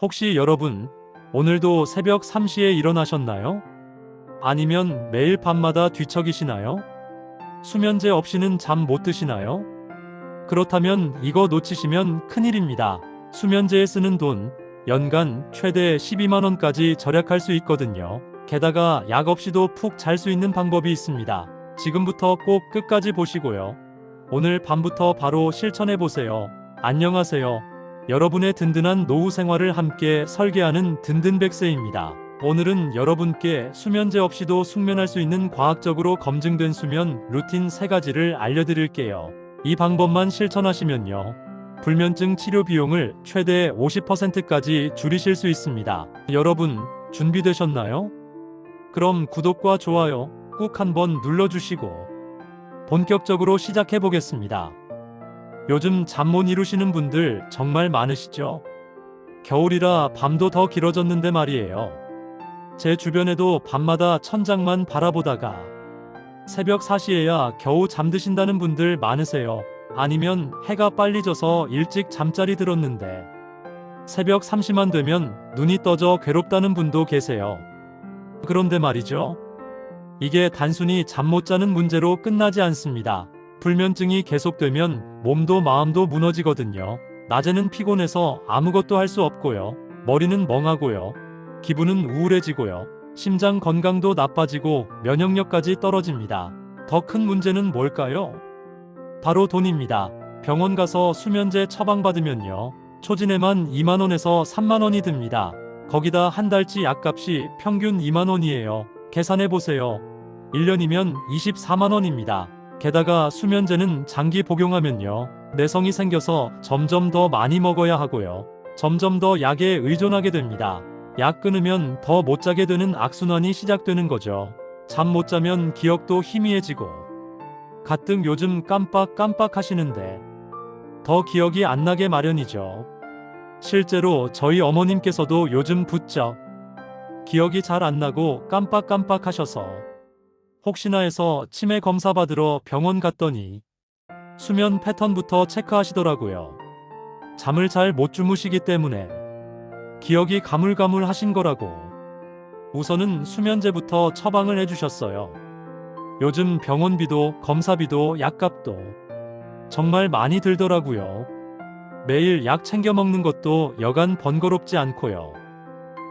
혹시 여러분, 오늘도 새벽 3시에 일어나셨나요? 아니면 매일 밤마다 뒤척이시나요? 수면제 없이는 잠 못 드시나요? 그렇다면 이거 놓치시면 큰일입니다. 수면제에 쓰는 돈, 연간 최대 12만원까지 절약할 수 있거든요. 게다가 약 없이도 푹 잘 수 있는 방법이 있습니다. 지금부터 꼭 끝까지 보시고요. 오늘 밤부터 바로 실천해 보세요. 안녕하세요. 여러분의 든든한 노후 생활을 함께 설계하는 든든백세입니다. 오늘은 여러분께 수면제 없이도 숙면할 수 있는 과학적으로 검증된 수면 루틴 3가지를 알려드릴게요. 이 방법만 실천하시면요. 불면증 치료 비용을 최대 50%까지 줄이실 수 있습니다. 여러분, 준비되셨나요? 그럼 구독과 좋아요 꼭 한번 눌러주시고 본격적으로 시작해 보겠습니다. 요즘 잠 못 이루시는 분들 정말 많으시죠? 겨울이라 밤도 더 길어졌는데 말이에요. 제 주변에도 밤마다 천장만 바라보다가 새벽 4시에야 겨우 잠드신다는 분들 많으세요. 아니면 해가 빨리 져서 일찍 잠자리 들었는데 새벽 3시만 되면 눈이 떠져 괴롭다는 분도 계세요. 그런데 말이죠. 이게 단순히 잠 못 자는 문제로 끝나지 않습니다. 불면증이 계속되면 몸도 마음도 무너지거든요. 낮에는 피곤해서 아무것도 할 수 없고요. 머리는 멍하고요. 기분은 우울해지고요. 심장 건강도 나빠지고 면역력까지 떨어집니다. 더 큰 문제는 뭘까요? 바로 돈입니다. 병원 가서 수면제 처방받으면요. 초진에만 2만원에서 3만원이 듭니다. 거기다 한 달치 약값이 평균 2만원이에요. 계산해보세요. 1년이면 24만원입니다. 게다가 수면제는 장기 복용하면요. 내성이 생겨서 점점 더 많이 먹어야 하고요. 점점 더 약에 의존하게 됩니다. 약 끊으면 더 못 자게 되는 악순환이 시작되는 거죠. 잠 못 자면 기억도 희미해지고 가뜩 요즘 깜빡깜빡 하시는데 더 기억이 안 나게 마련이죠. 실제로 저희 어머님께서도 요즘 부쩍 기억이 잘 안 나고 깜빡깜빡 하셔서 혹시나 해서 치매 검사 받으러 병원 갔더니 수면 패턴부터 체크하시더라고요. 잠을 잘 못 주무시기 때문에 기억이 가물가물 하신 거라고 우선은 수면제부터 처방을 해주셨어요. 요즘 병원비도 검사비도 약값도 정말 많이 들더라고요. 매일 약 챙겨 먹는 것도 여간 번거롭지 않고요.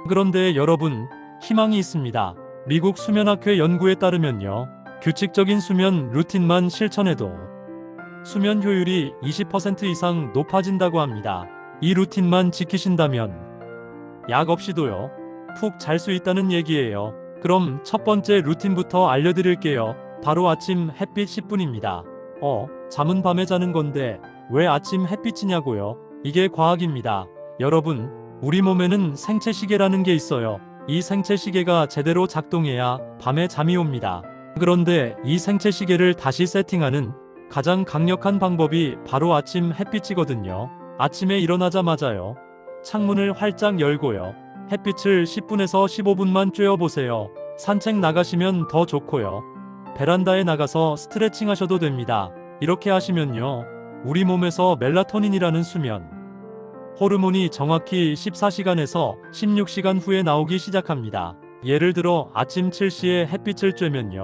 그런데 여러분, 희망이 있습니다. 미국 수면학회 연구에 따르면요. 규칙적인 수면 루틴만 실천해도 수면 효율이 20% 이상 높아진다고 합니다. 이 루틴만 지키신다면 약 없이도요. 푹 잘 수 있다는 얘기예요. 그럼 첫 번째 루틴부터 알려드릴게요. 바로 아침 햇빛 10분입니다. 어, 잠은 밤에 자는 건데 왜 아침 햇빛이냐고요? 이게 과학입니다. 여러분, 우리 몸에는 생체 시계라는 게 있어요. 이 생체 시계가 제대로 작동해야 밤에 잠이 옵니다. 그런데 이 생체 시계를 다시 세팅하는 가장 강력한 방법이 바로 아침 햇빛이거든요. 아침에 일어나자마자요. 창문을 활짝 열고요. 햇빛을 10분에서 15분만 쬐어보세요. 산책 나가시면 더 좋고요. 베란다에 나가서 스트레칭 하셔도 됩니다. 이렇게 하시면요. 우리 몸에서 멜라토닌이라는 수면, 호르몬이 정확히 14시간에서 16시간 후에 나오기 시작합니다. 예를 들어 아침 7시에 햇빛을 쬐면요.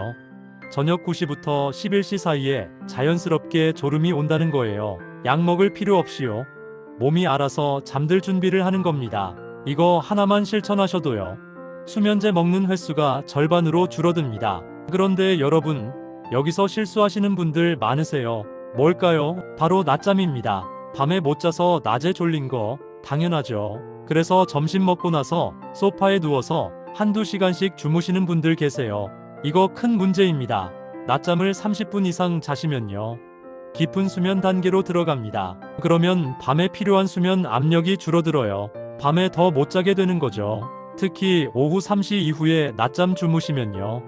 저녁 9시부터 11시 사이에 자연스럽게 졸음이 온다는 거예요. 약 먹을 필요 없이요. 몸이 알아서 잠들 준비를 하는 겁니다. 이거 하나만 실천하셔도요. 수면제 먹는 횟수가 절반으로 줄어듭니다. 그런데 여러분, 여기서 실수하시는 분들 많으세요. 뭘까요? 바로 낮잠입니다. 밤에 못 자서 낮에 졸린 거 당연하죠. 그래서 점심 먹고 나서 소파에 누워서 한두 시간씩 주무시는 분들 계세요. 이거 큰 문제입니다. 낮잠을 30분 이상 자시면요. 깊은 수면 단계로 들어갑니다. 그러면 밤에 필요한 수면 압력이 줄어들어요. 밤에 더 못 자게 되는 거죠. 특히 오후 3시 이후에 낮잠 주무시면요.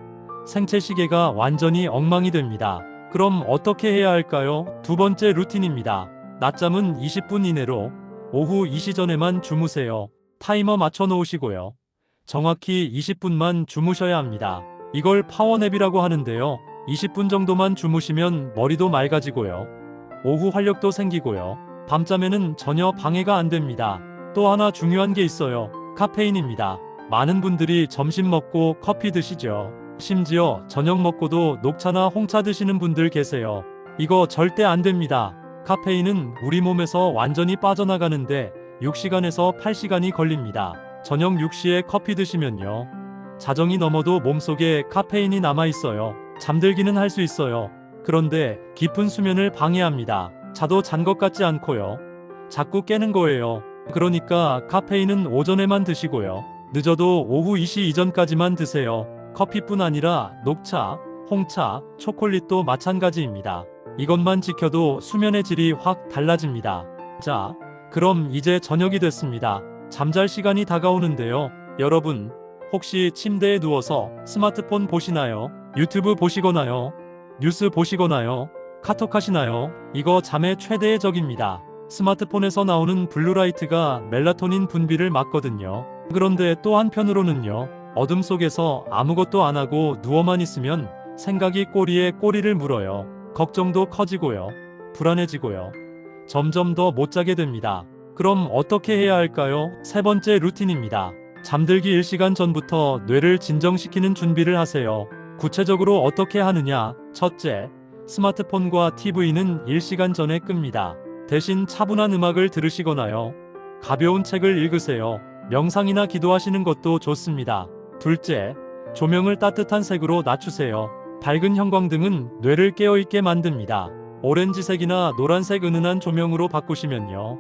생체 시계가 완전히 엉망이 됩니다. 그럼 어떻게 해야 할까요? 두 번째 루틴입니다. 낮잠은 20분 이내로 오후 2시 전에만 주무세요. 타이머 맞춰 놓으시고요. 정확히 20분만 주무셔야 합니다. 이걸 파워냅이라고 하는데요. 20분 정도만 주무시면 머리도 맑아지고요. 오후 활력도 생기고요. 밤잠에는 전혀 방해가 안 됩니다. 또 하나 중요한 게 있어요. 카페인입니다. 많은 분들이 점심 먹고 커피 드시죠. 심지어 저녁 먹고도 녹차나 홍차 드시는 분들 계세요. 이거 절대 안 됩니다. 카페인은 우리 몸에서 완전히 빠져나가는데 6시간에서 8시간이 걸립니다. 저녁 6시에 커피 드시면요. 자정이 넘어도 몸속에 카페인이 남아 있어요. 잠들기는 할 수 있어요. 그런데 깊은 수면을 방해합니다. 자도 잔 것 같지 않고요. 자꾸 깨는 거예요. 그러니까 카페인은 오전에만 드시고요. 늦어도 오후 2시 이전까지만 드세요. 커피뿐 아니라 녹차, 홍차, 초콜릿도 마찬가지입니다. 이것만 지켜도 수면의 질이 확 달라집니다. 자, 그럼 이제 저녁이 됐습니다. 잠잘 시간이 다가오는데요. 여러분, 혹시 침대에 누워서 스마트폰 보시나요? 유튜브 보시거나요? 뉴스 보시거나요? 카톡 하시나요? 이거 잠의 최대의 적입니다. 스마트폰에서 나오는 블루라이트가 멜라토닌 분비를 막거든요. 그런데 또 한편으로는요. 어둠 속에서 아무것도 안 하고 누워만 있으면 생각이 꼬리에 꼬리를 물어요. 걱정도 커지고요. 불안해지고요. 점점 더 못 자게 됩니다. 그럼 어떻게 해야 할까요? 세 번째 루틴입니다. 잠들기 1시간 전부터 뇌를 진정시키는 준비를 하세요. 구체적으로 어떻게 하느냐? 첫째, 스마트폰과 TV는 1시간 전에 끕니다. 대신 차분한 음악을 들으시거나요. 가벼운 책을 읽으세요. 명상이나 기도하시는 것도 좋습니다. 둘째, 조명을 따뜻한 색으로 낮추세요. 밝은 형광등은 뇌를 깨어있게 만듭니다. 오렌지색이나 노란색 은은한 조명으로 바꾸시면요.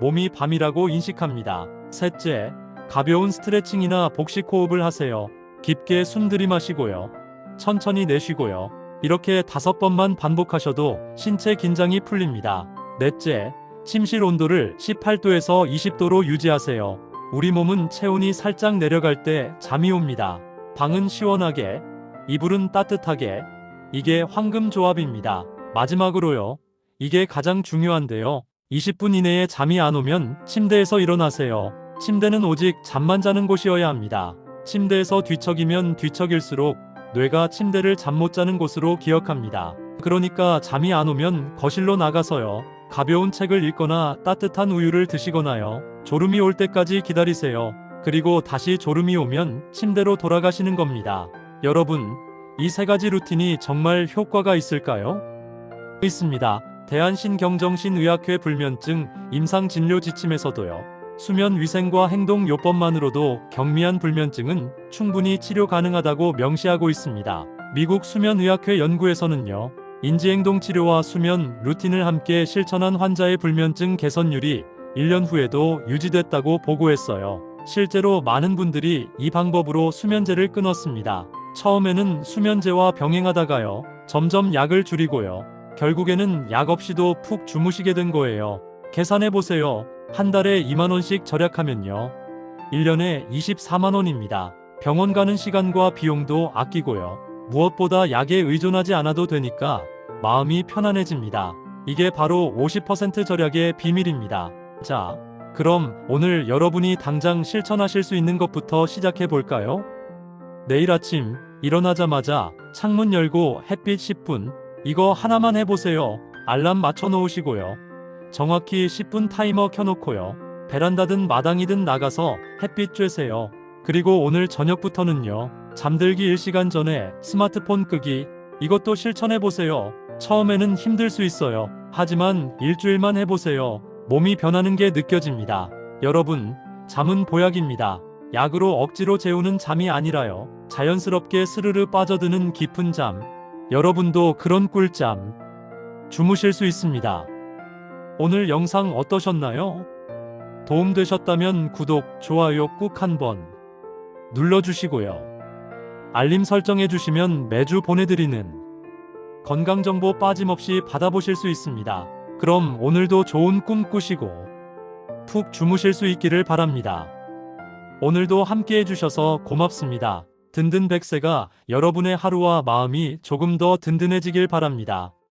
몸이 밤이라고 인식합니다. 셋째, 가벼운 스트레칭이나 복식 호흡을 하세요. 깊게 숨 들이마시고요. 천천히 내쉬고요. 이렇게 다섯 번만 반복하셔도 신체 긴장이 풀립니다. 넷째, 침실 온도를 18도에서 20도로 유지하세요. 우리 몸은 체온이 살짝 내려갈 때 잠이 옵니다. 방은 시원하게, 이불은 따뜻하게. 이게 황금 조합입니다. 마지막으로요. 이게 가장 중요한데요. 20분 이내에 잠이 안 오면 침대에서 일어나세요. 침대는 오직 잠만 자는 곳이어야 합니다. 침대에서 뒤척이면 뒤척일수록 뇌가 침대를 잠 못 자는 곳으로 기억합니다. 그러니까 잠이 안 오면 거실로 나가서요. 가벼운 책을 읽거나 따뜻한 우유를 드시거나요. 졸음이 올 때까지 기다리세요. 그리고 다시 졸음이 오면 침대로 돌아가시는 겁니다. 여러분, 이 세 가지 루틴이 정말 효과가 있을까요? 있습니다. 대한신경정신의학회 불면증 임상진료 지침에서도요. 수면 위생과 행동 요법만으로도 경미한 불면증은 충분히 치료 가능하다고 명시하고 있습니다. 미국 수면의학회 연구에서는요. 인지행동 치료와 수면 루틴을 함께 실천한 환자의 불면증 개선율이 1년 후에도 유지됐다고 보고했어요. 실제로 많은 분들이 이 방법으로 수면제를 끊었습니다. 처음에는 수면제와 병행하다가요. 점점 약을 줄이고요. 결국에는 약 없이도 푹 주무시게 된 거예요. 계산해 보세요. 한 달에 2만원씩 절약하면요. 1년에 24만원입니다. 병원 가는 시간과 비용도 아끼고요. 무엇보다 약에 의존하지 않아도 되니까 마음이 편안해집니다. 이게 바로 50% 절약의 비밀입니다. 자, 그럼 오늘 여러분이 당장 실천하실 수 있는 것부터 시작해 볼까요? 내일 아침 일어나자마자 창문 열고 햇빛 10분 이거 하나만 해보세요. 알람 맞춰 놓으시고요. 정확히 10분 타이머 켜놓고요. 베란다든 마당이든 나가서 햇빛 쬐세요. 그리고 오늘 저녁부터는요. 잠들기 1시간 전에 스마트폰 끄기. 이것도 실천해보세요. 처음에는 힘들 수 있어요. 하지만 일주일만 해보세요. 몸이 변하는 게 느껴집니다. 여러분, 잠은 보약입니다. 약으로 억지로 재우는 잠이 아니라요. 자연스럽게 스르르 빠져드는 깊은 잠. 여러분도 그런 꿀잠 주무실 수 있습니다. 오늘 영상 어떠셨나요? 도움되셨다면 구독, 좋아요 꾹 한번 눌러주시고요. 알림 설정해 주시면 매주 보내드리는 건강정보 빠짐없이 받아보실 수 있습니다. 그럼 오늘도 좋은 꿈 꾸시고 푹 주무실 수 있기를 바랍니다. 오늘도 함께 해주셔서 고맙습니다. 든든 백세가 여러분의 하루와 마음이 조금 더 든든해지길 바랍니다.